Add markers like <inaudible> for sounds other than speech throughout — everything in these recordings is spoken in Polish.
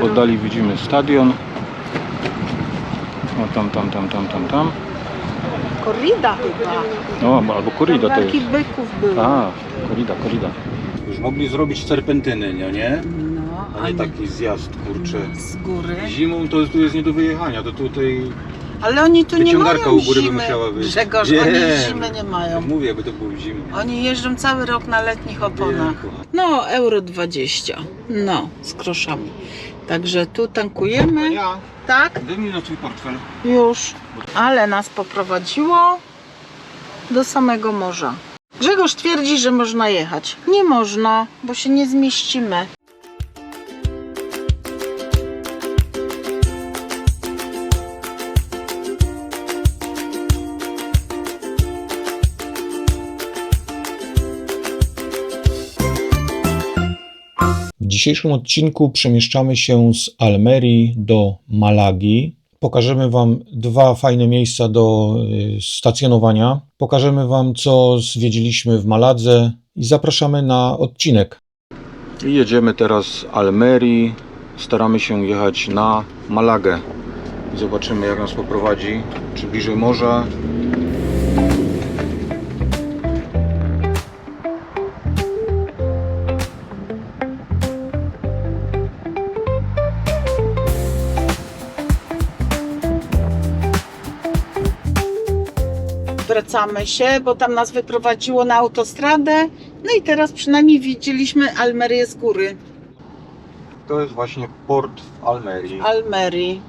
W oddali widzimy stadion. O tam, tam, tam, tam, tam, tam. Korrida chyba. No, albo korrida to jest. Takich byków było. A, korrida, korrida. Już mogli zrobić serpentyny, nie? nie? No, A nie taki zjazd, kurczę. z góry. Zimą to tu jest nie do wyjechania, to tutaj... Ale oni tu nie Wyciągarka mają u góry by zimy. musiała być. Grzegorz, Wiem. oni zimy nie mają. Mówię, jakby to było zimno. Oni jeżdżą cały rok na letnich oponach. No, euro 20. No, z groszami. Także tu tankujemy. Ja, Tak, na twój portfel. już. Ale nas poprowadziło do samego morza. Grzegorz twierdzi, że można jechać. Nie można, bo się nie zmieścimy. Dzisiejszym odcinku przemieszczamy się z Almerii do Malagi. Pokażemy Wam dwa fajne miejsca do y, stacjonowania. Pokażemy Wam, co zwiedziliśmy w Maladze i zapraszamy na odcinek. Jedziemy teraz z Almerii. Staramy się jechać na Malagę. Zobaczymy jak nas poprowadzi. Czy bliżej morza. Wracamy się, bo tam nas wyprowadziło na autostradę. No i teraz przynajmniej widzieliśmy Almerię z góry. To jest właśnie port w Almerii. Almerii.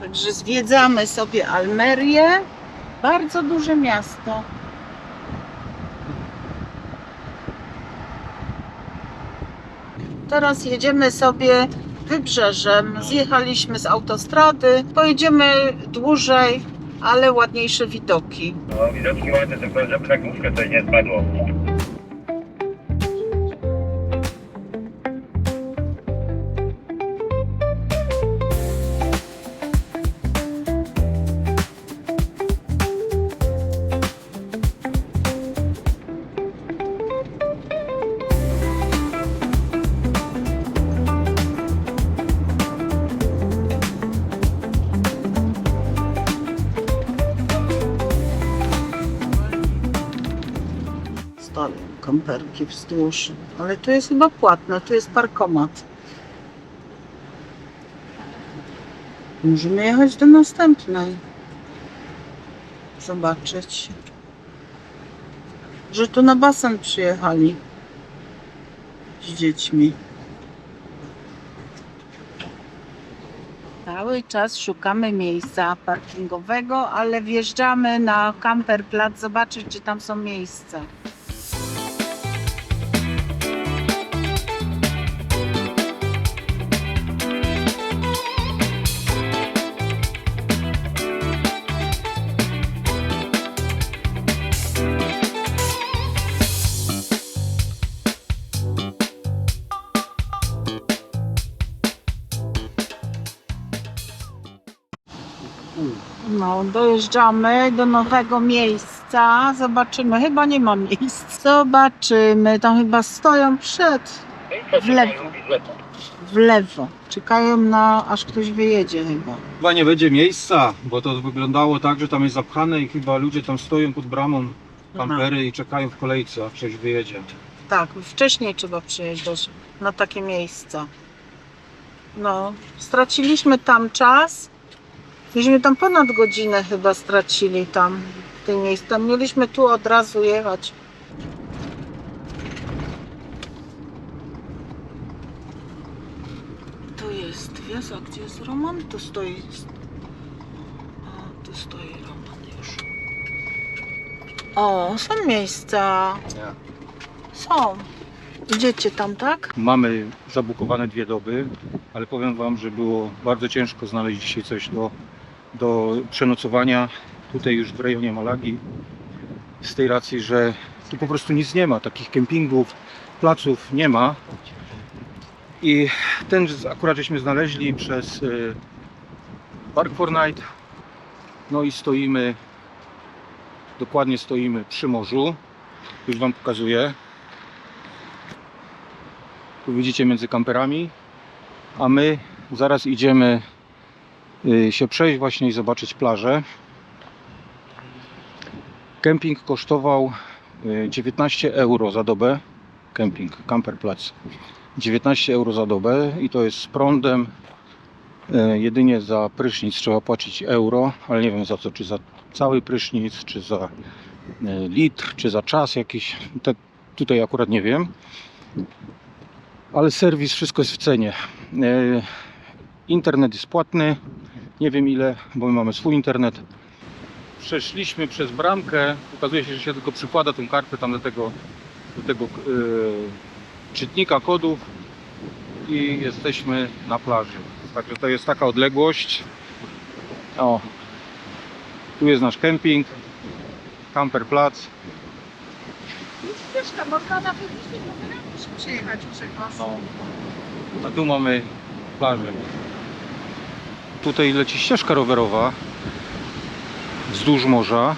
Także zwiedzamy sobie Almerię. Bardzo duże miasto. Teraz jedziemy sobie wybrzeżem. Zjechaliśmy z autostrady. Pojedziemy dłużej, ale ładniejsze widoki. No, widoczki ładne, tylko na główkę coś nie spadło. Kamperki wzdłuż. Ale tu jest chyba płatne, tu jest parkomat. Możemy jechać do następnej. Zobaczyć. Że tu na basen przyjechali. Z dziećmi. Cały czas szukamy miejsca parkingowego, ale wjeżdżamy na camperplatz zobaczyć, czy tam są miejsca. No, dojeżdżamy do nowego miejsca. Zobaczymy. Chyba nie ma miejsc. Zobaczymy. Tam chyba stoją przed. W lewo. W lewo. Czekają na aż ktoś wyjedzie chyba. Chyba nie będzie miejsca, bo to wyglądało tak, że tam jest zapchane i chyba ludzie tam stoją pod bramą kampery i czekają w kolejce, a ktoś wyjedzie. Tak, wcześniej trzeba przyjeżdżać na takie miejsca. No, straciliśmy tam czas. Myśmy tam ponad godzinę chyba stracili tam w tym miejscu. Mieliśmy tu od razu jechać. Tu jest wiez, a gdzie jest Roman? Tu stoi. O, tu stoi Roman już. O, są miejsca. Są. Idziecie tam, tak? Mamy zabukowane dwie doby, ale powiem Wam, że było bardzo ciężko znaleźć dzisiaj coś do, do przenocowania tutaj już w rejonie Malagi. Z tej racji, że tu po prostu nic nie ma, takich kempingów, placów nie ma. I ten akurat żeśmy znaleźli przez y, Park Fortnite. No i stoimy, dokładnie stoimy przy morzu. Już Wam pokazuję. Tu widzicie między kamperami, a my zaraz idziemy się przejść właśnie i zobaczyć plażę. Kemping kosztował y, 19 euro za dobę. Kemping, Camperplatz. 19 euro za dobę i to jest z prądem. Y, Jedynie za prysznic trzeba płacić euro, ale nie wiem za co, czy za cały prysznic, czy za y, litr, czy za czas jakiś. Te, tutaj akurat nie wiem. Ale serwis, wszystko jest w cenie. Y, Internet jest płatny. Nie wiem ile, bo my mamy swój internet. Przeszliśmy przez bramkę. Okazuje się, że się tylko przykłada tą kartę tam do tego, do tego yy, czytnika kodów i jesteśmy na plaży. Także to jest taka odległość. O, tu jest nasz kemping, Camperplatz. Ścieżka, można na wybliżeniu przyjechać przekąs. No. A tu mamy plażę. Tutaj leci ścieżka rowerowa wzdłuż morza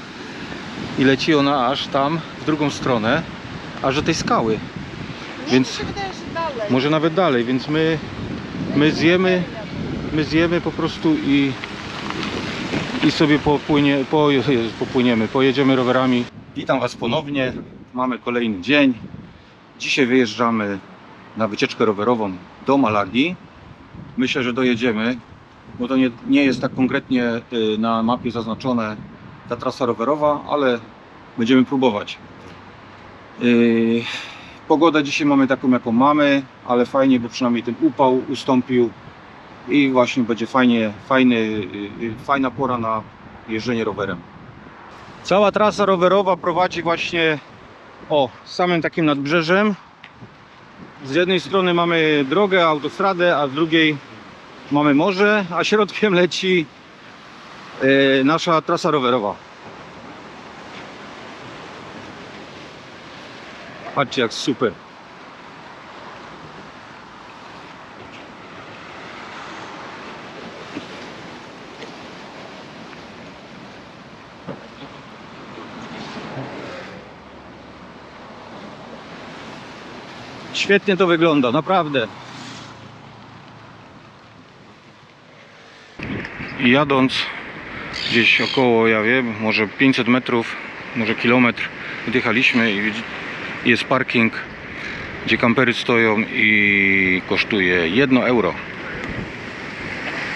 i leci ona aż tam w drugą stronę, aż do tej skały. Więc- że dalej. Może nawet dalej, więc my, my zjemy, my zjemy po prostu i, i sobie popłynie, po, <laughs> popłyniemy, pojedziemy rowerami. Witam Was ponownie. Mamy kolejny dzień. Dzisiaj wyjeżdżamy na wycieczkę rowerową do Malagi. Myślę, że dojedziemy, bo to nie, nie jest tak konkretnie y, na mapie zaznaczone ta trasa rowerowa, ale będziemy próbować. Yy, Pogodę dzisiaj mamy taką, jaką mamy, ale fajnie, bo przynajmniej ten upał ustąpił i właśnie będzie fajnie, fajny, yy, fajna pora na jeżdżenie rowerem. Cała trasa rowerowa prowadzi właśnie o samym takim nadbrzeżem. Z jednej strony mamy drogę, autostradę, a z drugiej mamy morze, a środkiem leci yy, nasza trasa rowerowa. Patrzcie jak super. Świetnie to wygląda, naprawdę. I jadąc gdzieś około, ja wiem, może 500 metrów, może kilometr odjechaliśmy i jest parking, gdzie kampery stoją i kosztuje 1 euro.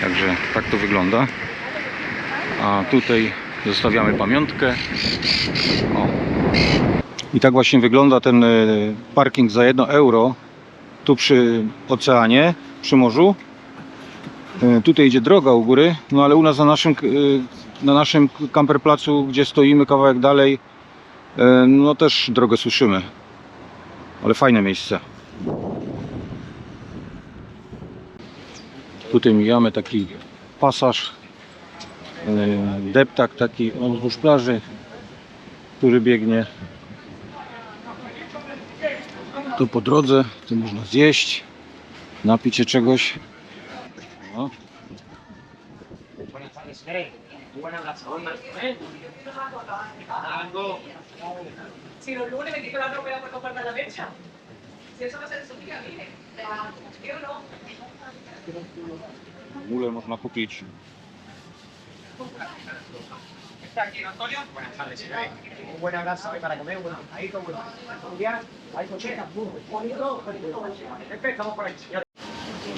Także tak to wygląda. A tutaj zostawiamy pamiątkę. O. I tak właśnie wygląda ten e, parking za 1 euro. Tu przy oceanie, przy morzu. E, Tutaj idzie droga u góry, no ale u nas na naszym, e, na naszym kamperplacu, gdzie stoimy kawałek dalej, e, no też drogę słyszymy. Ale fajne miejsce. Tutaj mijamy taki pasaż, deptak taki wzdłuż plaży, który biegnie. Tu po drodze, tu można zjeść, napić się czegoś. No. Si los lunes me quito la ropa para comprarme la mecha. Si eso va a ser su día, mire. Yo no. Mule można kupić. Está aquí, Antonio. Buenas tardes. Un buen abrazo para comer, un buen ahí con familiar. Hay cochera, bonito. Estamos por ahí, señor.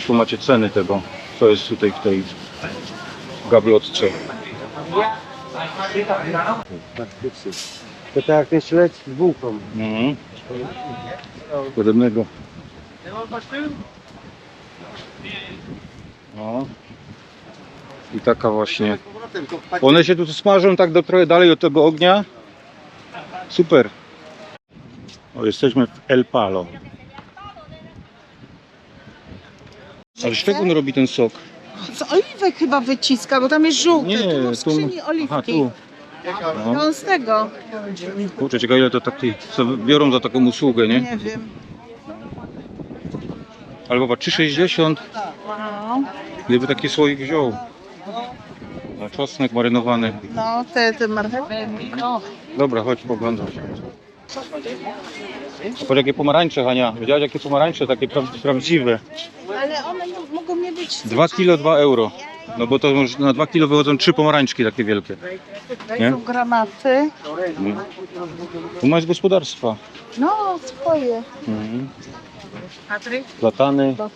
Tu macie ceny tego, co jest tutaj w tej gablotce. To tak jak ten śledź z bułką. Mhm. Podobnego. No. I taka właśnie. One się tu smażą tak do trochę dalej od tego ognia. Super. O, jesteśmy w El Palo. Ale z czego on robi ten sok? Z oliwek chyba wyciska, bo tam jest żółty. Nie, tu w skrzyni oliwki. Aha, tu. No. No on z tego. Kurczę, ciekawe ile to taki, co biorą za taką usługę, nie? Nie wiem. Albo chyba 3,60 No, gdyby taki słoik wziął. Na czosnek marynowany. no te, te marchewki. Dobra, chodź poglądać. Patrz jakie pomarańcze, Hania. Widziałaś jakie pomarańcze, takie pra prawdziwe. Ale one mogą nie być... 2 kilo 2 euro. No bo to już na 2 kilo wychodzą trzy pomarańczki takie wielkie. Nie? Są granaty. Tu masz gospodarstwa. No, swoje. Mhm. Platany. No,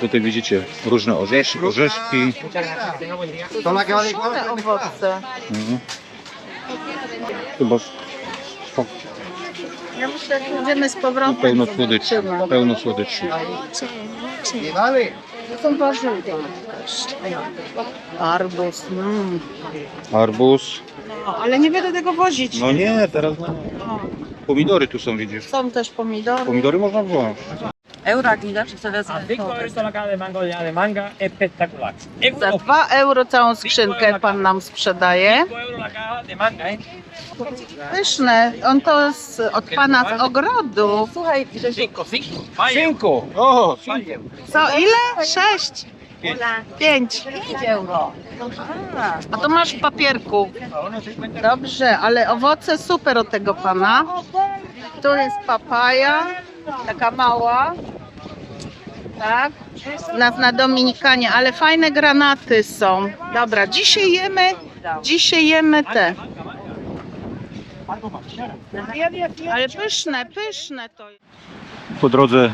tutaj widzicie różne orzeszki. orzeszki. Różne owoce. Mhm. Chyba Ja myślę, że idziemy z powrotem. pełno słodyczy. Pełno słodyczy. To są warzywa. Arbuz. Mm. Arbuz. No, ale nie będę tego wozić. No nie, teraz nie. No. Pomidory tu są, widzisz. Są też pomidory. Pomidory można wziąć. Nie da, czy mango de manga è spettacolare. Za Euro, 2 euro całą skrzynkę pan nam sprzedaje. 5 euro la caja de manga, eh? Pyszne. On to z, od pana z ogrodu. Słuchaj, Cinco, cinco. Vaya. Cinco! O, Vaya. co ile? Sześć. Pięć. euro. A to masz w papierku. Dobrze, ale owoce super od tego pana. Tu jest papaja, taka mała. Tak. Na, na Dominikanie, ale fajne granaty są. Dobra, dzisiaj jemy, dzisiaj jemy te. Ale pyszne, pyszne to jest. Po drodze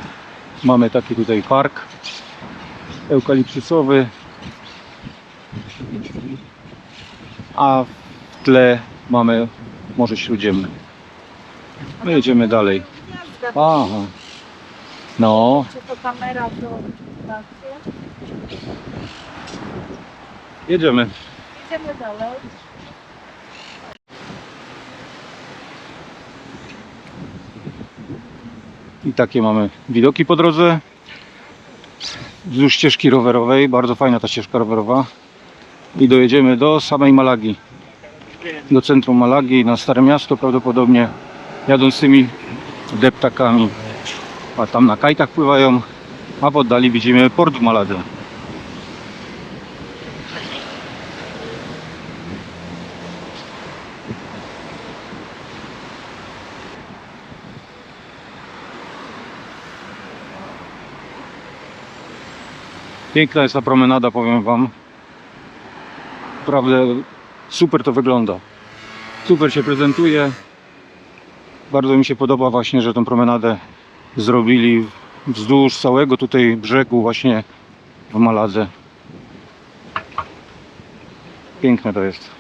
mamy taki tutaj park eukaliptusowy, a w tle mamy Morze Śródziemne. My jedziemy dalej. Aha. No, Czy to kamera to... jedziemy. Idziemy dalej. I takie mamy widoki po drodze. Wzdłuż ścieżki rowerowej, bardzo fajna ta ścieżka rowerowa. I dojedziemy do samej Malagi. Do centrum Malagi, na Stare Miasto prawdopodobnie. Jadąc tymi deptakami. A tam na kajtach pływają. A w oddali widzimy port w Maladze. Piękna jest ta promenada, powiem Wam. Naprawdę super to wygląda. Super się prezentuje. Bardzo mi się podoba właśnie, że tą promenadę zrobili wzdłuż całego tutaj brzegu właśnie w Maladze. Piękne to jest.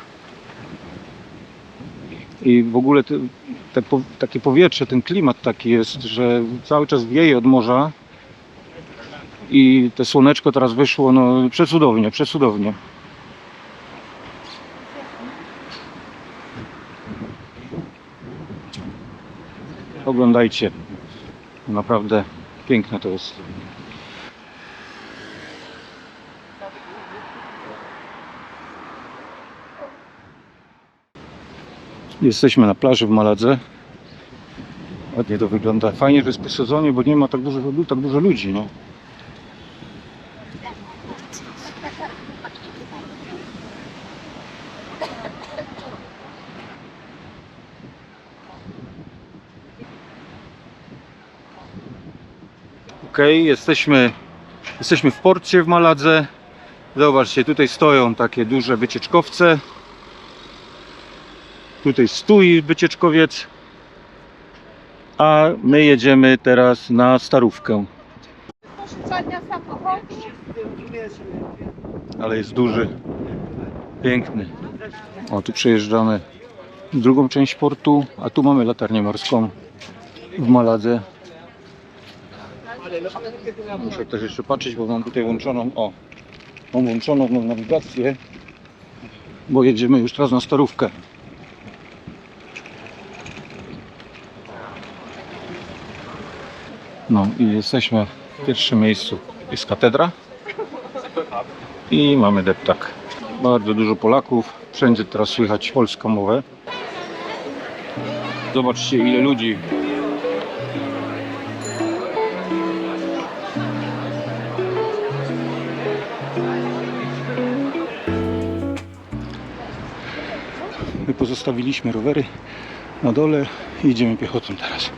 I w ogóle te, te, takie powietrze, ten klimat taki jest, że cały czas wieje od morza i te słoneczko teraz wyszło, no przecudownie, przecudownie. Oglądajcie. Naprawdę piękne to jest. Jesteśmy na plaży w Maladze. Ładnie to wygląda. Fajnie, że jest po sezonie, bo nie ma tak dużo, tak dużo ludzi. No. Jesteśmy, jesteśmy w porcie w Maladze. Zobaczcie, tutaj stoją takie duże wycieczkowce. Tutaj stój wycieczkowiec. A my jedziemy teraz na Starówkę. Ale jest duży, piękny. O, tu przejeżdżamy drugą część portu, a tu mamy latarnię morską w Maladze. Muszę też jeszcze patrzeć, bo mam tutaj włączoną, o, mam włączoną nawigację, bo jedziemy już teraz na Starówkę. No i jesteśmy w pierwszym miejscu. Jest katedra i mamy deptak. Bardzo dużo Polaków. Wszędzie teraz słychać polską mowę. Zobaczcie ile ludzi. My pozostawiliśmy rowery na dole i idziemy piechotą teraz.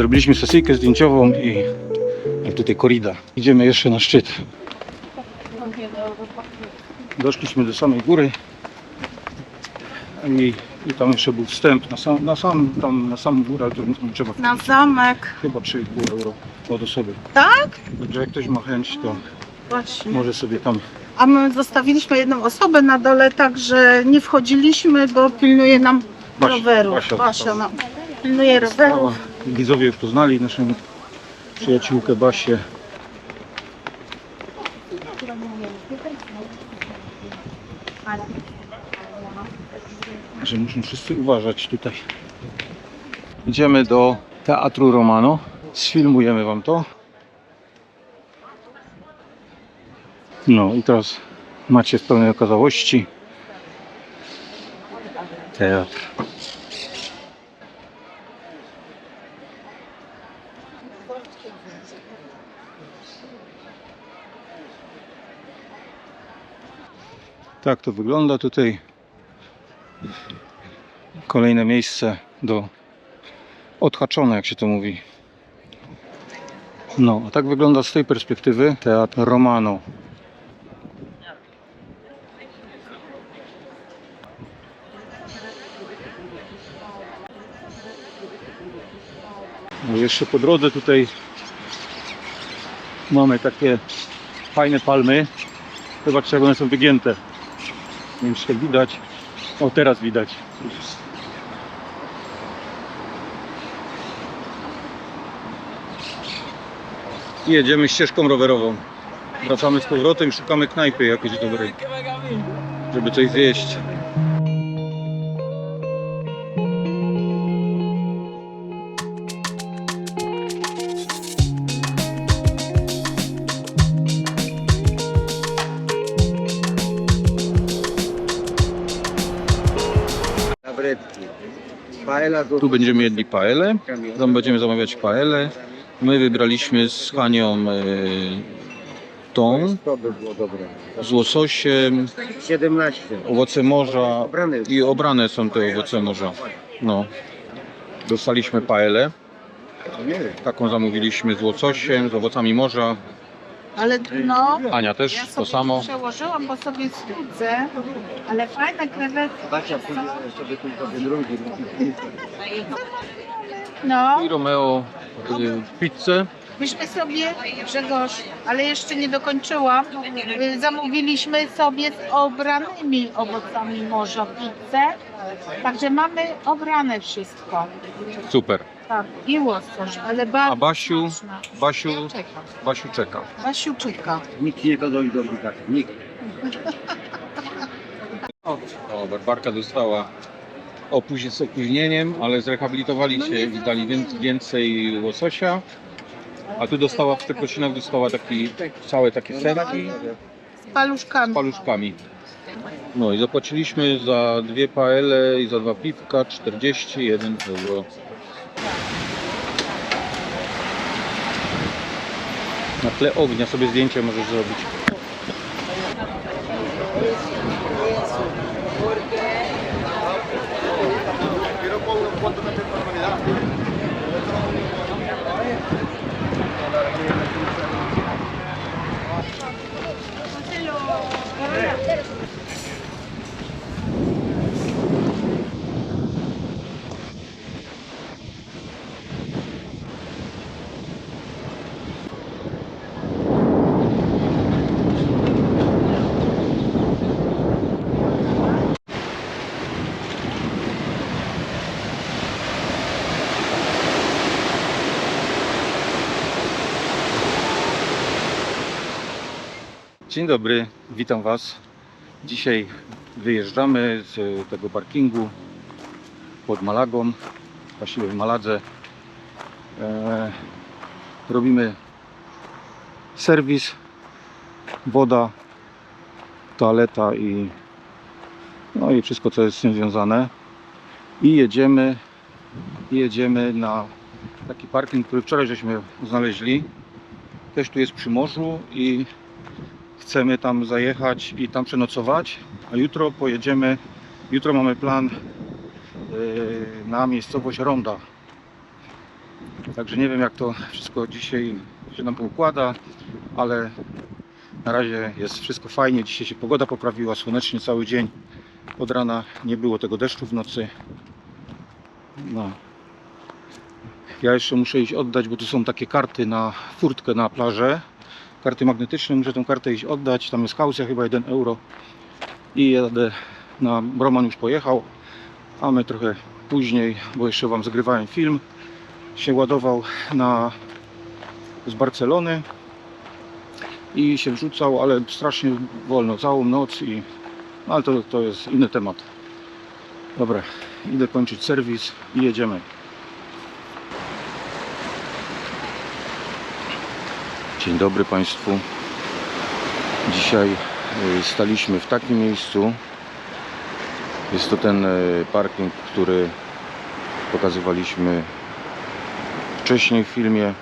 Zrobiliśmy sesyjkę zdjęciową i jak tutaj korida. Idziemy jeszcze na szczyt. Doszliśmy do samej góry i, i tam jeszcze był wstęp na sam, na sam, tam, na samą górę, ale to trzeba Na zamek. chyba 3,5 euro od osoby. Tak? Także jak ktoś ma chęć, to Właśnie. może sobie tam A my zostawiliśmy jedną osobę na dole, także nie wchodziliśmy, bo pilnuje nam Basia- roweru. Basia Basia, no. Pilnuje roweru. Widzowie już poznali naszą przyjaciółkę Basię. Że muszą wszyscy uważać tutaj. Idziemy do Teatru Romano. Sfilmujemy wam to. No i teraz macie w pełnej okazałości teatr. Tak to wygląda tutaj. Kolejne miejsce do odhaczone, jak się to mówi. No, a tak wygląda z tej perspektywy teatr Romano. No jeszcze po drodze tutaj mamy takie fajne palmy. Zobaczcie jak one są wygięte. Nie wiem to widać. O teraz widać. Jedziemy ścieżką rowerową. Wracamy z powrotem i szukamy knajpy jakiejś dobrej. Żeby coś zjeść. Tu będziemy jedli paele. Tam będziemy zamawiać paele. My wybraliśmy z Hanią e, tą z łososiem, 17. owoce morza i obrane są te owoce morza. No. Dostaliśmy paelę. Taką zamówiliśmy z łososiem, z owocami morza. Ale no, Ania też ja to sobie samo. przełożyłam, bo sobie studzę, ale fajne krewetki. Pójdzie sobie drugi. No, I Romeo y, pizzę. myśmy sobie, Grzegorz, ale jeszcze nie dokończyłam, y, zamówiliśmy sobie z obranymi owocami morza pizzę, także mamy obrane wszystko. Super. Tak, i łosoś, ale bardzo A Basiu? smaczna. Basiu, Czekam. Basiu czeka. Basiu czeka. Nikt nie dojdzie do tak. Nikt. O, Barbarka dostała opóźnienie z opóźnieniem, ale zrehabilitowali się i dali wię- więcej łososia. A tu dostała w przeprosinach dostała taki, całe takie serki Z paluszkami. z paluszkami. No i zapłaciliśmy za dwie paele i za dwa piwka 41 euro. Na tle ognia sobie zdjęcie możesz zrobić. Dzień dobry, witam Was. Dzisiaj wyjeżdżamy z tego parkingu pod Malagą, właściwie w Maladze. E, robimy serwis, woda, toaleta i no i wszystko co jest z tym związane. I jedziemy, jedziemy na taki parking, który wczoraj żeśmy znaleźli. Też tu jest przy morzu i chcemy tam zajechać i tam przenocować, a jutro pojedziemy, jutro mamy plan yy, na miejscowość Ronda. Także nie wiem jak to wszystko dzisiaj się nam układa, ale na razie jest wszystko fajnie. Dzisiaj się pogoda poprawiła, słonecznie cały dzień. Od rana nie było tego deszczu w nocy. No. Ja jeszcze muszę iść oddać, bo tu są takie karty na furtkę na plażę. Karty magnetyczne, muszę tą kartę iść oddać. Tam jest kaucja chyba 1 euro. I jadę na Roman już pojechał, a my trochę później, bo jeszcze Wam zgrywałem film, się ładował na z Barcelony i się wrzucał, ale strasznie wolno, całą noc i no, ale to, to jest inny temat. Dobra, idę kończyć serwis i jedziemy. Dzień dobry Państwu. Dzisiaj y, staliśmy w takim miejscu. Jest to ten y, parking, który pokazywaliśmy wcześniej w filmie.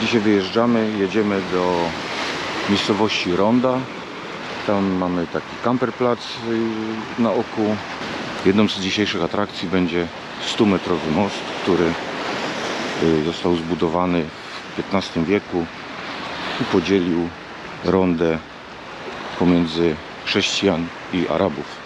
Dzisiaj wyjeżdżamy, jedziemy do miejscowości Ronda. Tam mamy taki camperplac y, na oku. Jedną z dzisiejszych atrakcji będzie 100-metrowy most, który został zbudowany XV wieku i podzielił rondę pomiędzy chrześcijan i Arabów.